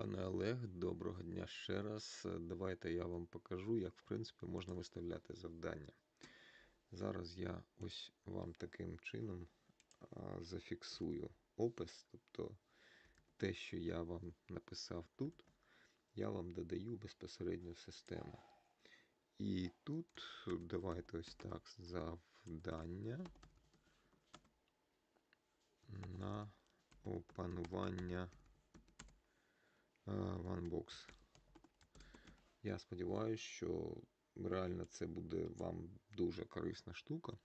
Пане Олег, доброго дня ще раз. Давайте я вам покажу, як в принципі можна виставляти завдання. Зараз я ось вам таким чином зафіксую опис, тобто те, що я вам написав тут, я вам додаю безпосередньо в систему. І тут давайте ось так завдання на опанування OneBox. Я сподіваюся, що реально це буде вам дуже корисна штука.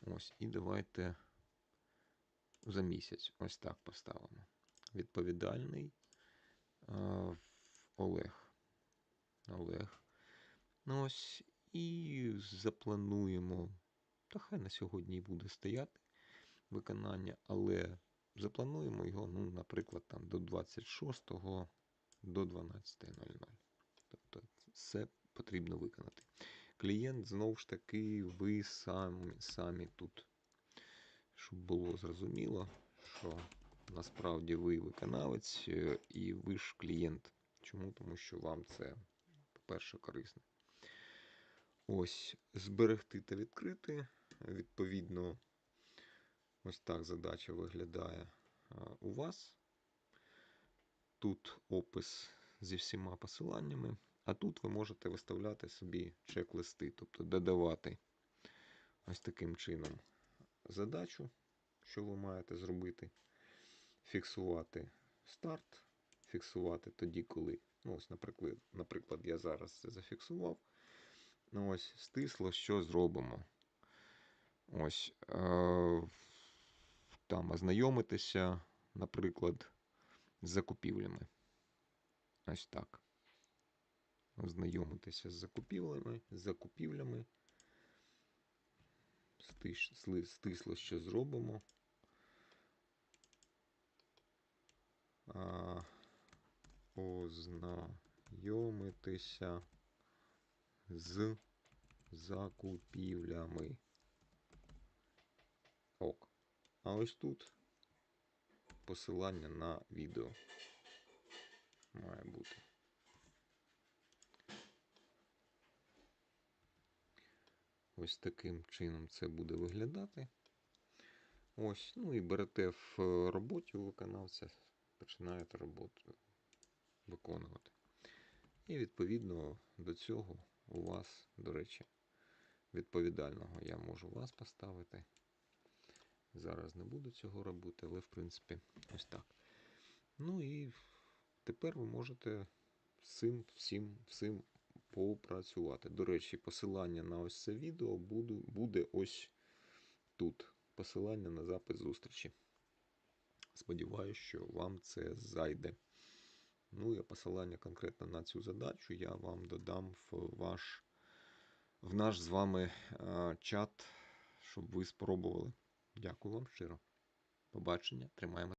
Ось, і давайте за місяць ось так поставимо. Відповідальний Олег. Олег. Ну ось, і заплануємо. Та хай на сьогодні і буде стояти виконання, але заплануємо його, ну, наприклад, там до 26 до 12.00. Тобто все потрібно виконати. Клієнт знову ж таки, ви самі, самі тут, щоб було зрозуміло, що насправді ви виконавець е, і ви ж клієнт. Чому? Тому що вам це, по-перше, корисно. Ось, зберегти та відкрити. Відповідно, ось так задача виглядає у вас. Тут опис зі всіма посиланнями, а тут ви можете виставляти собі чек-листи, тобто додавати ось таким чином задачу, що ви маєте зробити, фіксувати старт, фіксувати тоді, коли, ну ось, наприклад, наприклад, я зараз це зафіксував. Ну ось, стисло, що зробимо. Ось е, там ознайомитися, наприклад, з закупівлями. Ось так. Ознайомитися з закупівлями, з закупівлями. Стисло, що зробимо. А, ознайомитися з закупівлями. Ок. А ось тут посилання на відео має бути. Ось таким чином це буде виглядати. Ось, ну і берете в е, роботі у виконавця, починаєте роботу виконувати. І відповідно до цього у вас, до речі, відповідального я можу вас поставити. Зараз не буду цього робити, але в принципі ось так. Ну і тепер ви можете цим всім, всім попрацювати. До речі, посилання на ось це відео буде ось тут. Посилання на запис зустрічі. Сподіваюсь, що вам це зайде. Ну і посилання конкретно на цю задачу я вам додам в ваш в наш з вами е, чат, щоб ви спробували. Дякую вам щиро. Побачення. Тримаємо.